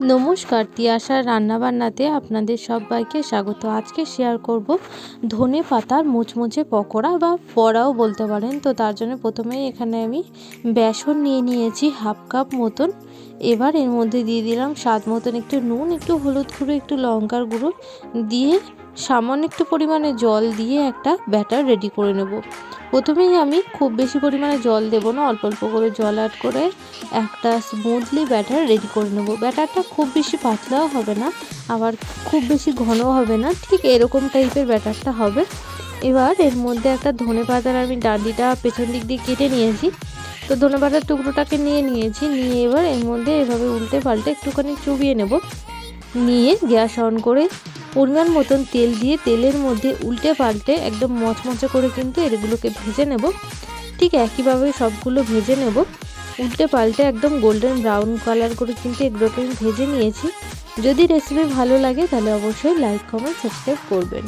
নমস্কার, তিয়াশার রান্নাবান্নাতে আপনাদের সবাইকে স্বাগত। আজকে শেয়ার করব ধনে পাতার মুচমুচে পকোড়া বা বড়াও বলতে পারেন। তো তার জন্য প্রথমেই এখানে আমি বেসন নিয়ে নিয়েছি হাফ কাপ মতন। এবার এর মধ্যে দিয়ে দিলাম স্বাদ মতন একটু নুন, একটু হলুদ গুঁড়ো, একটু লঙ্কার গুঁড়ো। দিয়ে সামান্য একটু পরিমাণে জল দিয়ে একটা ব্যাটার রেডি করে নেব। প্রথমেই আমি খুব বেশি পরিমাণে জল দেব না, অল্প অল্প করে জল অ্যাড করে একটা স্মুথলি ব্যাটার রেডি করে নেব। ব্যাটারটা খুব বেশি পাতলাও হবে না, আবার খুব বেশি ঘনও হবে না, ঠিক এরকম টাইপের ব্যাটারটা হবে। এবার এর মধ্যে একটা ধনে পাতার আমি ডান্ডিটা পেছন দিক দিয়ে কেটে নিয়েছি। তো ধনে পাতার টুকরোটাকে নিয়ে নিয়েছি, নিয়ে এবার এর মধ্যে এভাবে উল্টে পাল্টে একটুখানি চুবিয়ে নেব। নিয়ে গ্যাস অন করে পরিমাণ মতন তেল দিয়ে তেলের মধ্যে উল্টে পাল্টে একদম মচমচে করে কিন্তু এগুলোকে ভেজে নেব। ঠিক একইভাবে সবগুলো ভেজে নেব। উল্টে পাল্টে একদম গোল্ডেন ব্রাউন কালার করে কিন্তু এগুলোকে ভেজে নিয়েছি। যদি রেসিপি ভালো লাগে তাহলে অবশ্যই লাইক কমেন্ট সাবস্ক্রাইব করবেন।